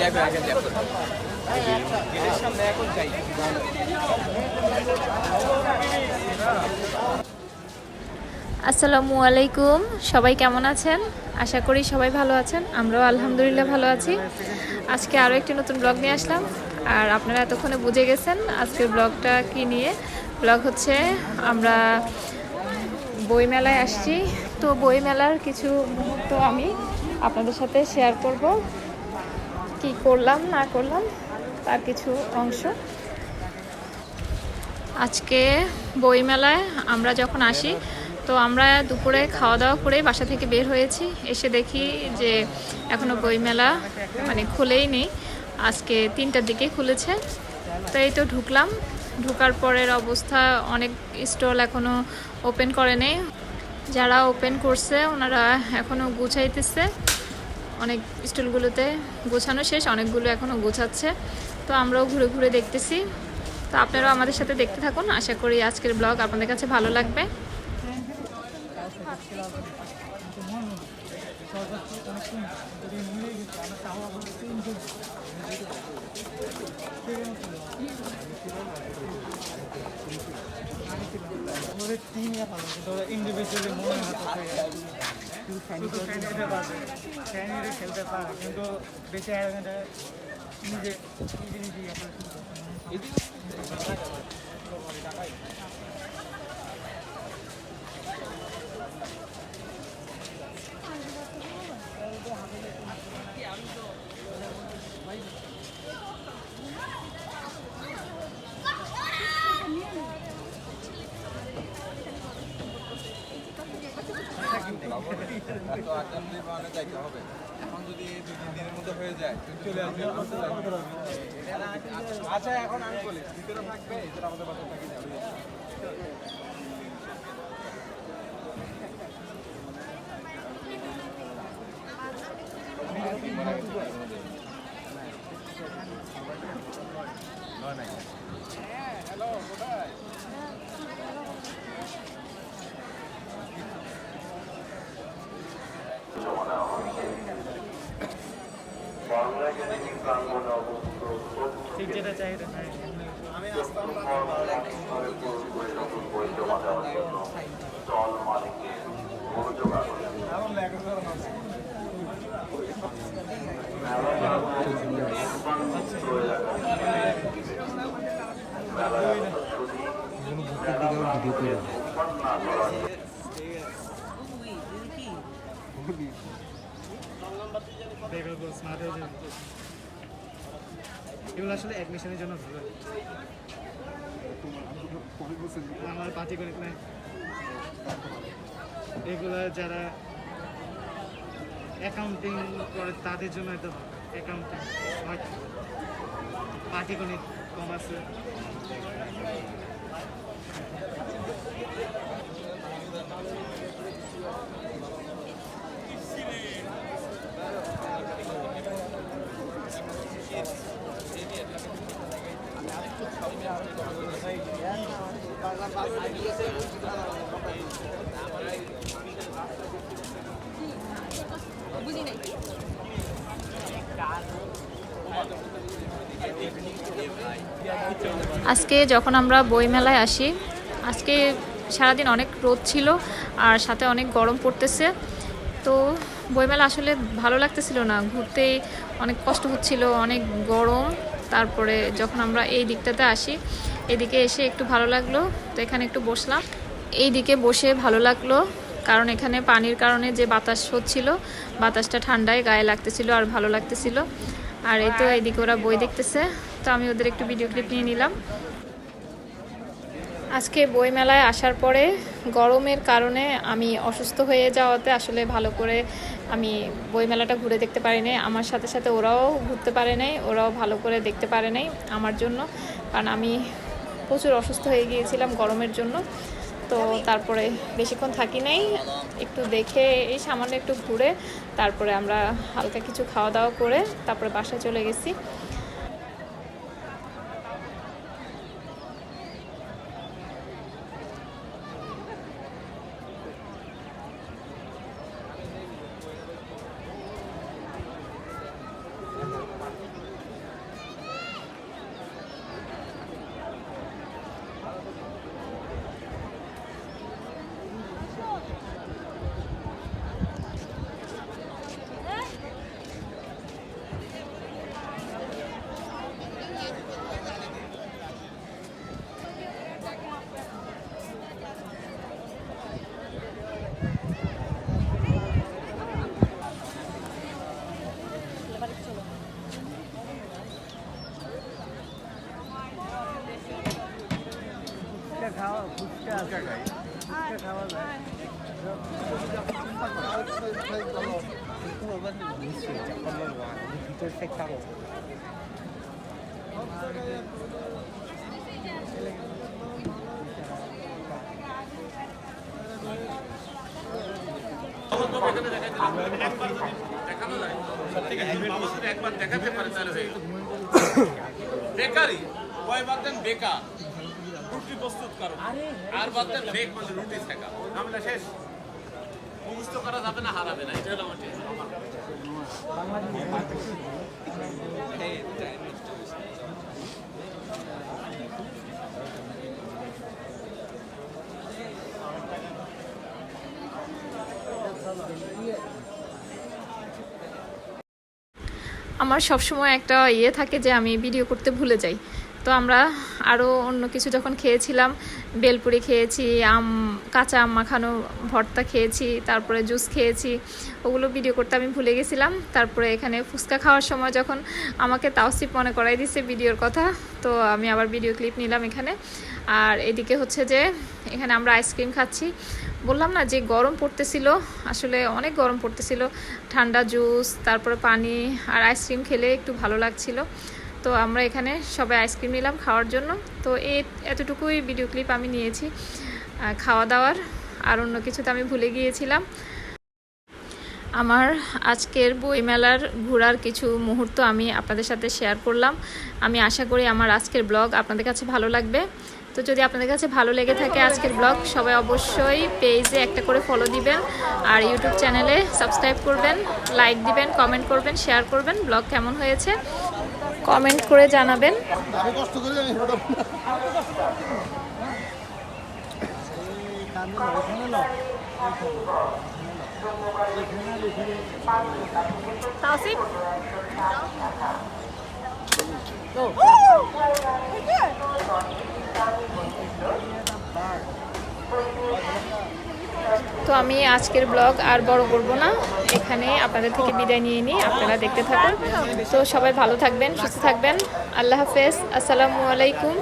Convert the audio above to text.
যাবে আগে যাবে সামনে এখন যাই। আসসালামু আলাইকুম। সবাই কেমন আছেন? আশা করি সবাই ভালো আছেন। আমরাও আলহামদুলিল্লাহ ভালো আছি। আজকে আরও একটি নতুন ব্লগ নিয়ে আসলাম। আর আপনারা এতক্ষণে বুঝে গেছেন আজকের ব্লগটা কি নিয়ে। ব্লগ হচ্ছে, আমরা বইমেলায় আসছি। তো বইমেলার কিছু মুহূর্ত আমি আপনাদের সাথে শেয়ার করব। কি করলাম, না করলাম, তার কিছু অংশ। আজকে বইমেলায় আমরা যখন আসি তো আমরা দুপুরে খাওয়া দাওয়া করে বাসা থেকে বের হয়েছি। এসে দেখি যে এখনও বইমেলা মানে খুলেই নেই। আজকে তিনটার দিকে খুলেছে। তো এই তো ঢুকলাম। ঢুকার পরের অবস্থা, অনেক স্টল এখনও ওপেন করে নেই। যারা ওপেন করছে, ওনারা এখনও গুছাইতেছে। অনেক স্টলগুলোতে গোছানো শেষ, অনেকগুলো এখনও গোছাচ্ছে। তো আমরাও ঘুরে ঘুরে দেখতেছি। তো আপনারাও আমাদের সাথে দেখতে থাকুন। আশা করি আজকের ব্লগ আপনাদের কাছে ভালো লাগবে আমাদের টিমে ভালো কিন্তু ওরা ইন্ডিভিজুয়ালি মনে ফ্যানিতে খেলতে পারে কিন্তু বেশি অ্যারোগেন্টে নিজে নিজে এখন যদি দুই তিন দিনের মধ্যে হয়ে যায় চলে আচ্ছা এখন আমি বলি, ভিতরে থাকবে আমাদের বাসায় থাকি যাবে ঠিক যেটা চাহিদা আমি আসতাম বেকার কোর্স না যাবে এগুলো আসলে অ্যাডমিশনের জন্য ভালো। আমার পার্টি করে নাই এগুলো যারা অ্যাকাউন্টিং করে, তাদের জন্য এত অ্যাকাউন্টিং পাটিগণিত কমার্স আজকে যখন আমরা বইমেলায় আসি, আজকে সারাদিন অনেক রোদ ছিল আর সাথে অনেক গরম পড়তেছে। তো বইমেলা আসলে ভালো লাগতেছিল না, ঘুরতে অনেক কষ্ট হচ্ছিল, অনেক গরম। তারপরে যখন আমরা এই দিকটাতে আসি এদিকে এসে একটু ভালো লাগল, তো এখানে একটু বসলাম। এই দিকে বসে ভালো লাগল, কারণ এখানে পানির কারণে যে বাতাস হচ্ছিল, বাতাসটা ঠান্ডায় গায়ে লাগতেছিল আর ভালো লাগতেছিল। আর এই তো এইদিকে ওরা বই দেখতেছে, তো আমি ওদের একটু ভিডিও ক্লিপ নিয়ে নিলাম। আজকে বইমেলায় আসার পরে গরমের কারণে আমি অসুস্থ হয়ে যাওয়াতে আসলে ভালো করে আমি বইমেলাটা ঘুরে দেখতে পারি নাই আমার সাথে সাথে ওরাও ঘুরতে পারে নাই, ওরাও ভালো করে দেখতে পারে নাই আমার জন্য। কারণ আমি প্রচুর অসুস্থ হয়ে গিয়েছিলাম গরমের জন্য। তো তারপরে বেশিক্ষণ থাকি নাই, একটু দেখে এই সামান্য একটু ঘুরে, তারপরে আমরা হালকা কিছু খাওয়া দাওয়া করে তারপরে বাসায় চলে গেছি ফুচকা খাওয়া ফুচকা ফুচকা খাওয়া যায় একবার দেখাতে পারে তাহলে গেল। বেকারি কয় বাদ দেন বেকার। রুটি প্রস্তুত করো। আর বাদ দেন বেক মানে রুটি শেখা। ঝামেলা শেষ। মুখস্থ করা যাবে না হারাবে না এটা হলো আমার আমার সবসময় একটা ইয়ে থাকে যে আমি ভিডিও করতে ভুলে যাই। তো আমরা আরও অন্য কিছু যখন খেয়েছিলাম, বেলপুরি খেয়েছি, আম, কাঁচা আম মাখানো ভর্তা খেয়েছি, তারপরে জুস খেয়েছি, ওগুলো ভিডিও করতে আমি ভুলে গেছিলাম। তারপরে এখানে ফুচকা খাওয়ার সময় যখন আমাকে তাওসিফ মনে করাই দিছে ভিডিওর কথা, তো আমি আবার ভিডিও ক্লিপ নিলাম এখানে। আর এদিকে হচ্ছে যে, এখানে আমরা আইসক্রিম খাচ্ছি। বললাম না যে গরম পড়তেছিল, আসলে অনেক গরম পড়তেছিল। ঠান্ডা জুস, তারপরে পানি আর আইসক্রিম খেলে একটু ভালো লাগছিল। তো আমরা এখানে সবাই আইসক্রিম নিলাম খাওয়ার জন্য। তো এই এতটুকুই ভিডিও ক্লিপ আমি নিয়েছি। খাওয়া দাওয়ার আর অন্য কিছুতে আমি ভুলে গিয়েছিলাম। আমার আজকের বইমেলার ঘোরার কিছু মুহূর্ত আমি আপনাদের সাথে শেয়ার করলাম। আমি আশা করি আমার আজকের ব্লগ আপনাদের কাছে ভালো লাগবে। তো যদি আপনাদের কাছে ভালো লেগে থাকে আজকের ব্লগ সবাই অবশ্যই পেজে একটা করে ফলো দিবেন আর ইউটিউব চ্যানেলে সাবস্ক্রাইব করবেন লাইক দিবেন কমেন্ট করবেন শেয়ার করবেন। ব্লগ কেমন হয়েছে? কমেন্ট করে জানাবেন। তো আমি আজকের ব্লগ আর বড় করব না। এখানে আপনাদের থেকে বিদায় নিয়ে নিই, আপনারা দেখতে থাকুন। তো সবাই ভালো থাকবেন, সুস্থ থাকবেন। আল্লাহ হাফেজ। আসসালামু আলাইকুম।